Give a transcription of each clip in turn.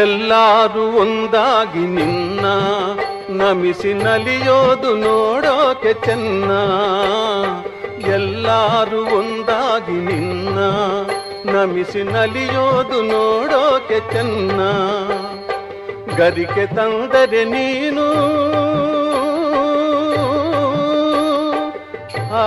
ಎಲ್ಲಾರು ಒಂದಾಗಿ ನಿನ್ನ ನಮಿಸಿ ನಲಿಯೋದು ನೋಡೋಕೆ ಚೆನ್ನ. ಎಲ್ಲಾರು ಒಂದಾಗಿ ನಿನ್ನ ನಮಿಸಿ ನಲಿಯೋದು ನೋಡೋಕೆ ಚೆನ್ನ. ಗರಿಕೆ ತಂದರೆ ನೀನು ಆ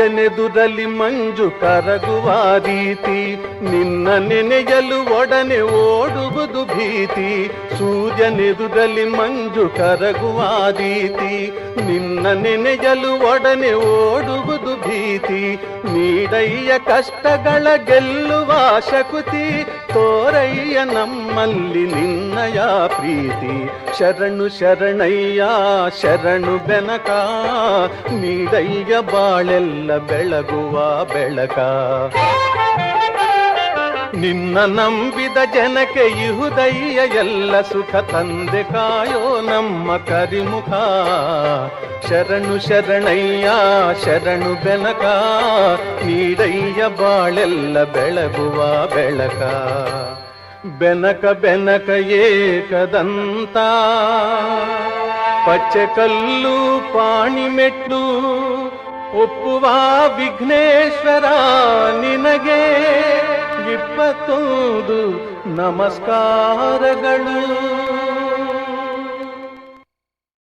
ಸೂರ್ಯನೆದುರಲ್ಲಿ ಮಂಜು ಕರಗುವ ರೀತಿ, ನಿನ್ನ ನೆನೆಯಲು ಒಡನೆ ಓಡುವುದು ಭೀತಿ. ಸೂರ್ಯನೆದುರಲ್ಲಿ ಮಂಜು ಕರಗುವ ರೀತಿ, ನಿನ್ನ ನೆನೆಯಲು ಒಡನೆ ಓಡುವುದು ಭೀತಿ, ನೀಡಯ್ಯ ಕಷ್ಟಗಳ ಗೆಲ್ಲುವ ಶಕುತಿ, ತೋರಯ್ಯ ನಮ್ಮಲ್ಲಿ ನಿನ್ನಯ ಪ್ರೀತಿ. ಶರಣು ಶರಣಯ್ಯ, ಶರಣು ಬೆನಕ, ನೀಡಯ್ಯ ಬಾಳೆಲ್ಲ ಬೆಳಗುವ ಬೆಳಕ. ನಿನ್ನ ನಂಬಿದ ಜನಕ್ಕೆ ಇಹುದಯ್ಯ ಎಲ್ಲ ಸುಖ ತಂದೆ ಕಾಯೋ ನಮ್ಮ ಕರಿಮುಖ. ಶರಣು ಶರಣಯ್ಯ, ಶರಣು ಬೆನಕ ನೀಡಯ್ಯ ಬಾಳೆಲ್ಲ ಬೆಳಗುವ ಬೆಳಕ. ಬೆನಕ ಬೆನಕ ಏಕದಂತ. ಪಚ್ಚೆ ಕಲ್ಲು ಪಾಣಿಮೆಟ್ಟು ಒಪ್ಪುವ ವಿಘ್ನೇಶ್ವರ ನಿನಗೆ. ಇಪ್ಪತ್ತೊಂದು ನಮಸ್ಕಾರಗಳು.